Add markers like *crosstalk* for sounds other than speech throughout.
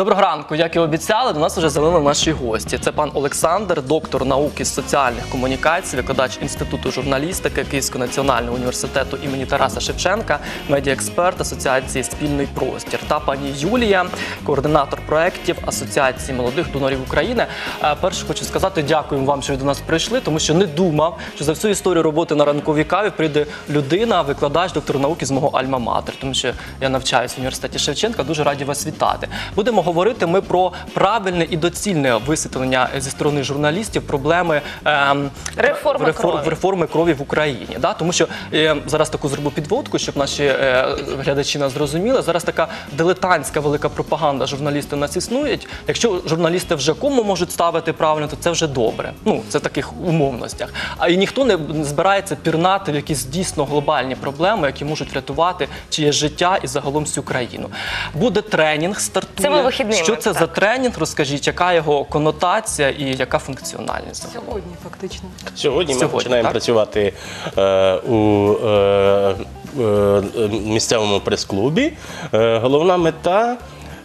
Доброго ранку, як і обіцяли, до нас вже залили наші гості. Це пан Олександр, доктор науки з соціальних комунікацій, викладач інституту журналістики Київського національного університету імені Тараса Шевченка, медіаексперт Асоціації Спільний простір та пані Юлія, координатор проєктів Асоціації молодих донорів України. Е, Перше хочу сказати, дякуємо вам, що ви до нас прийшли, тому що не думав, що за всю історію роботи на ранковій каві прийде людина, викладач, доктор науки з мого альма-матер, тому що я навчаюся в університеті Шевченка. Дуже раді вас вітати. Будемо говорити ми про правильне і доцільне висвітлення зі сторони журналістів проблеми ем, Реформи рефор- крові. реформи крові в Україні. Да? Тому що е, зараз таку зроблю підводку, щоб наші е, глядачі нас зрозуміли. Зараз така дилетантська велика пропаганда журналісти нас існують. Якщо журналісти вже кому можуть ставити правильно, то це вже добре. Ну це в таких умовностях. А і ніхто не збирається пірнати в якісь дійсно глобальні проблеми, які можуть врятувати чиє життя і загалом всю країну. Буде тренінг, стартує. Цими вихідними, Що це так. за тренінг? Розкажіть, яка його конотація і яка функціональність? Сьогодні, фактично. Сьогодні ми починаємо так? працювати е, у е, е, місцевому прес-клубі. Е, головна мета,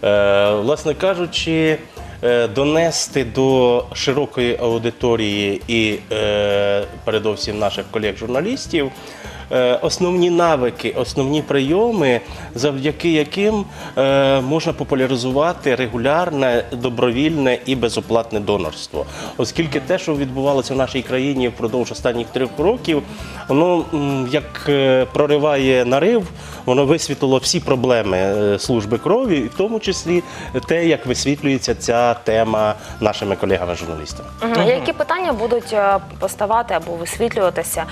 е, власне кажучи, е, донести до широкої аудиторії і е, передовсім наших колег-журналістів. Е, Основні навики, основні прийоми, завдяки яким е, можна популяризувати регулярне, добровільне і безоплатне донорство. Оскільки те, що відбувалося в нашій країні впродовж останніх трьох років, воно як е, прориває нарив, воно висвітлило всі проблеми служби крові, і в тому числі те, як висвітлюється ця тема нашими колегами-журналістами. Які питання будуть поставати або висвітлюватися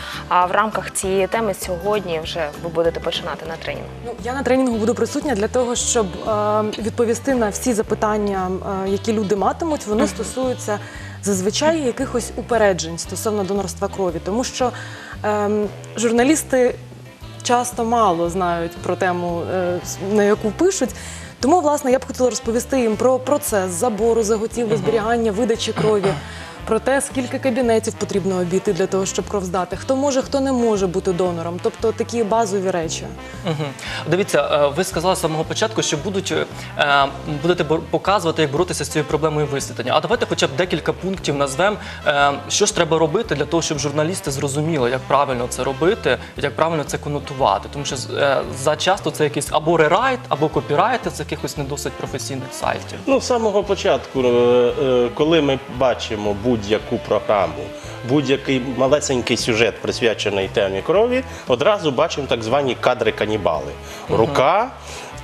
в рамках цієї теми сьогодні вже ви будете починати на тренінг? Ну, я на тренінгу буду присутня для того, щоб е, відповісти на всі запитання, е, які люди матимуть. Вони стосуються зазвичай якихось упереджень стосовно донорства крові, тому що е, журналісти часто мало знають про тему, е, на яку пишуть. Тому, власне, я б хотіла розповісти їм про процес забору, заготівлі, зберігання, видачі крові. Про те, скільки кабінетів потрібно обійти для того, щоб кров здати, хто може, хто не може бути донором, тобто такі базові речі. Дивіться, е, ви сказали з самого початку, що будуть е, будете показувати, як боротися з цією проблемою висвітлення. А давайте хоча б декілька пунктів назвемо, е, що ж треба робити для того, щоб журналісти зрозуміли, як правильно це робити, як правильно це конотувати. Тому що зачасто це якийсь або рерайт, або копірайт з якихось не досить професійних сайтів. Ну, з самого початку, коли ми бачимо будь-яку програму, будь-який малесенький сюжет присвячений темі крові, одразу бачимо так звані кадри канібали. Рука.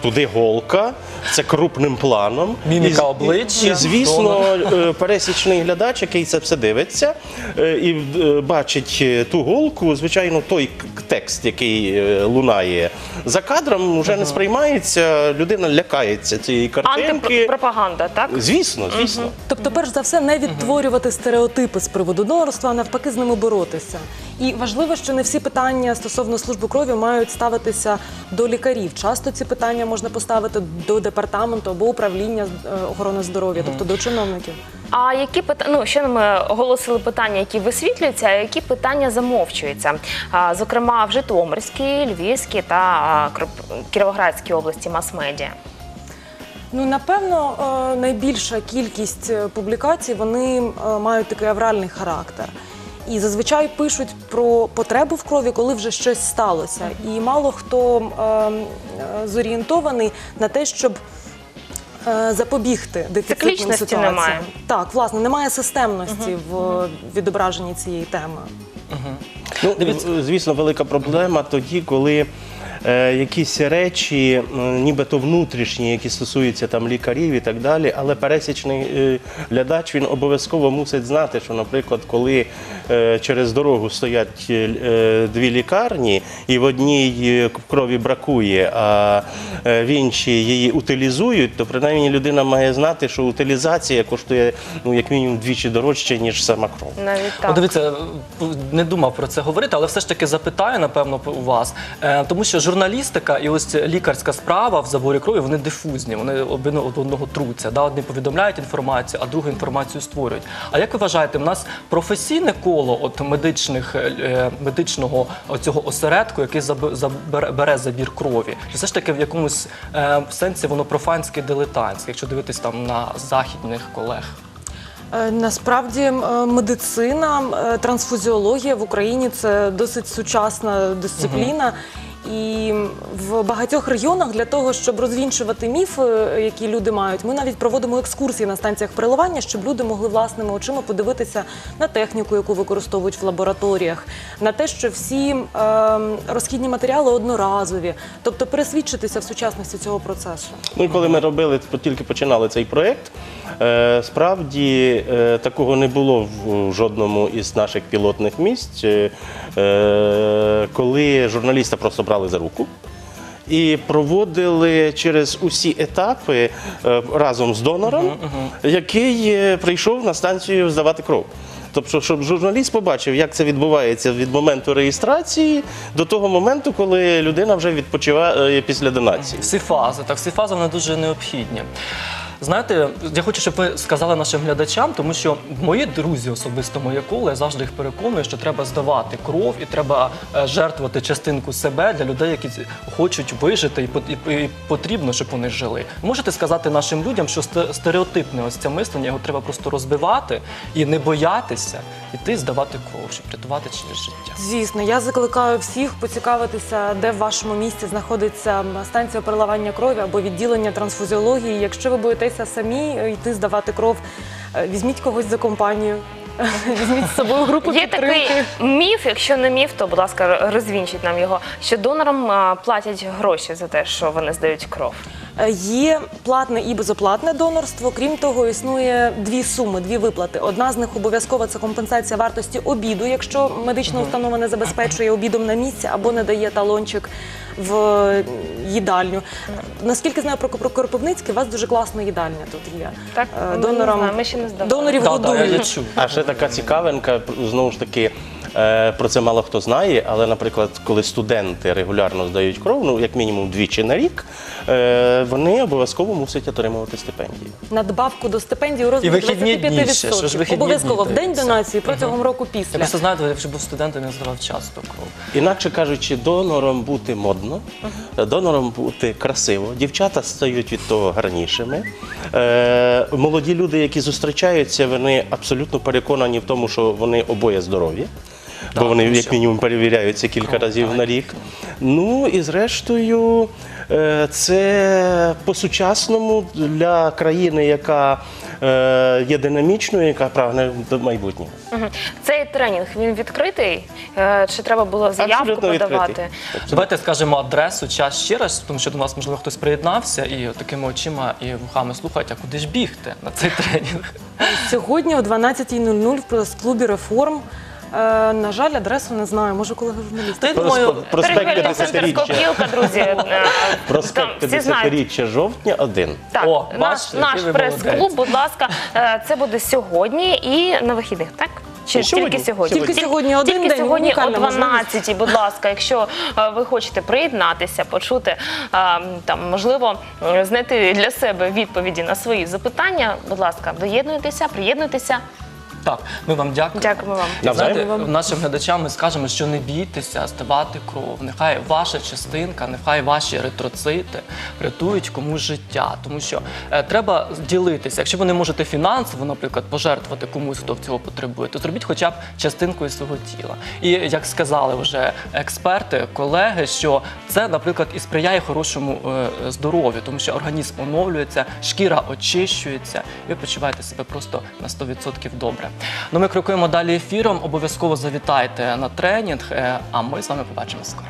Туди голка, це крупним планом. Міміка обличчя, І, звісно, е, пересічний глядач, який це все дивиться е, і е, бачить ту голку, звичайно, той текст, який лунає за кадром, вже не сприймається. Людина лякається цієї картинки. Антипропаганда, так? Звісно, звісно. Тобто, перш за все, не відтворювати стереотипи з приводу донорства, а навпаки, з ними боротися. І важливо, що не всі питання стосовно служби крові мають ставитися до лікарів. Часто ці питання можна поставити до департаменту або управління е, охорони здоров'я, тобто до чиновників. А які питання, ну ще ми оголосили питання, які висвітлюються, а які питання замовчуються? А, зокрема, в Житомирській, Львівській та а, Кіровоградській області мас-медіа. Ну, напевно, е, найбільша кількість е, публікацій вони е, мають такий авральний характер. І зазвичай пишуть про потребу в крові, коли вже щось сталося. І мало хто е, е, зорієнтований на те, щоб е, запобігти дефіцитним Циклічності ситуаціям. немає. Так, власне, немає системності в е, відображенні цієї теми. Ну, звісно, велика проблема тоді, коли якісь речі, е, нібито внутрішні, які стосуються там лікарів і так далі, але пересічний е, глядач він обов'язково мусить знати, що, наприклад, коли е, через дорогу стоять е, дві лікарні, і в одній е, крові бракує, а е, в іншій її утилізують, то принаймні людина має знати, що утилізація коштує ну, як мінімум двічі дорожче, ніж сама кров. Навіть так. дивіться, не думав про це говорити, але все ж таки запитаю, напевно, у вас. Е, тому що журналістика і ось лікарська справа в заборі крові вони дифузні, вони один одного труться. Да? Одні повідомляють інформацію, а другу інформацію створюють. А як ви вважаєте, в нас професійне коло от медичних е, медичного цього осередку, який бере забір крові? Чи все ж таки в якомусь е, сенсі воно профанське дилетантське, якщо дивитись там на західних колег? Е, Насправді е, медицина, трансфузіологія в Україні це досить сучасна дисципліна. І в багатьох регіонах для того, щоб розвінчувати міфи, е, які люди мають, ми навіть проводимо екскурсії на станціях переливання, щоб люди могли власними очима подивитися на техніку, яку використовують в лабораторіях, на те, що всі е, розхідні матеріали одноразові, тобто пересвідчитися в сучасності цього процесу. Ну і коли ми робили, тільки починали цей проєкт, е, справді е, такого не було в жодному із наших пілотних місць, е, коли журналіста просто брали за руку. І проводили через усі етапи е, разом з донором, який е, прийшов на станцію здавати кров. Тобто, щоб журналіст побачив, як це відбувається від моменту реєстрації до того моменту, коли людина вже відпочиває після донації. Всі фази, так, всі фази вони дуже необхідні. Знаєте, я хочу, щоб ви сказали нашим глядачам, тому що мої друзі, особисто моє коло, я завжди їх переконую, що треба здавати кров і треба е, жертвувати частинку себе для людей, які хочуть вижити, і пот- і- і потрібно, щоб вони жили. Можете сказати нашим людям, що сте- стереотипне ось це мислення, його треба просто розбивати і не боятися іти здавати кров, щоб рятувати чиєсь життя. Звісно, я закликаю всіх поцікавитися, де в вашому місті знаходиться станція переливання крові або відділення трансфузіології. Якщо ви боїтеся самі е, йти здавати кров, е, візьміть когось за компанію, *laughs* візьміть з собою групу Є підтримки. такий міф, якщо не міф, то будь ласка, розвінчіть нам його. Що донорам а, платять гроші за те, що вони здають кров. Е, Є платне і безоплатне донорство. Крім того, існує дві суми, дві виплати. Одна з них обов'язкова це компенсація вартості обіду, якщо медична установа не забезпечує обідом на місці або не дає талончик в е, їдальню. Наскільки знаю про, про Кропивницький, у вас дуже класна їдальня тут є. Так, Е, ми не знаємо, ми ще не здавали. донорів годують. А ще така цікавинка, знову ж таки, про це мало хто знає, але, наприклад, коли студенти регулярно здають кров, ну як мінімум двічі на рік, е, вони обов'язково мусять отримувати стипендії. Надбавку до стипендії у розмірі І вихідні дні 25%. ще, що ж вихідні Обов'язково в день донації протягом року Я після. просто знаєте, якщо був студентом, я здавав часто кров. Інакше кажучи, донором бути модно, донором бути красиво. Дівчата стають від того гарнішими. Е, молоді люди, які зустрічаються, вони абсолютно переконані в тому, що вони обоє здорові. Бо вони як мінімум перевіряються кілька разів на рік. Ну і зрештою, е, це по-сучасному для країни, яка е, є динамічною, яка прагне до майбутнього. Мгм. Цей тренінг він відкритий? Е, Чи треба було заявку Абсолютно подавати? Давайте скажемо адресу, час ще раз, тому що до нас можливо хтось приєднався і такими очима і вухами слухають, а куди ж бігти на цей тренінг? Сьогодні о 12.00 в прес-клубі реформ. Е, на жаль, адресу не знаю. Може, колега журналіст. Та я думаю, Проспект Торгівельна 50-річчя. Скопілка, друзі. е, *laughs* Там Проспект всі знають. 50-річчя жовтня 1. Так, О, наш, бачите, наш який ви прес-клуб, молодець. будь ласка, е, це буде сьогодні і на вихідних, так? Чи Сьогодні. тільки сьогодні? Тільки сьогодні один тільки день, сьогодні о унікальна можливість. 12, будь ласка, якщо е, ви хочете приєднатися, почути е, там, можливо, е, знайти для себе відповіді на свої запитання, будь ласка, доєднуйтеся, приєднуйтеся. Так, ми вам дякуємо. Дякуємо вам. Знаєте, нашим глядачам ми скажемо, що не бійтеся здавати кров. Нехай ваша частинка, нехай ваші еритроцити рятують комусь життя. Тому що е, треба ділитися. Якщо ви не можете фінансово, наприклад, пожертвувати комусь, хто цього потребує, то зробіть хоча б частинкою свого тіла. І як сказали вже експерти, колеги, що це, наприклад, і сприяє хорошому е, здоров'ю, тому що організм оновлюється, шкіра очищується, і ви почуваєте себе просто на 100% добре. Ну ми крокуємо далі ефіром. Обов'язково завітайте на тренінг, е, а ми з вами побачимо скоро.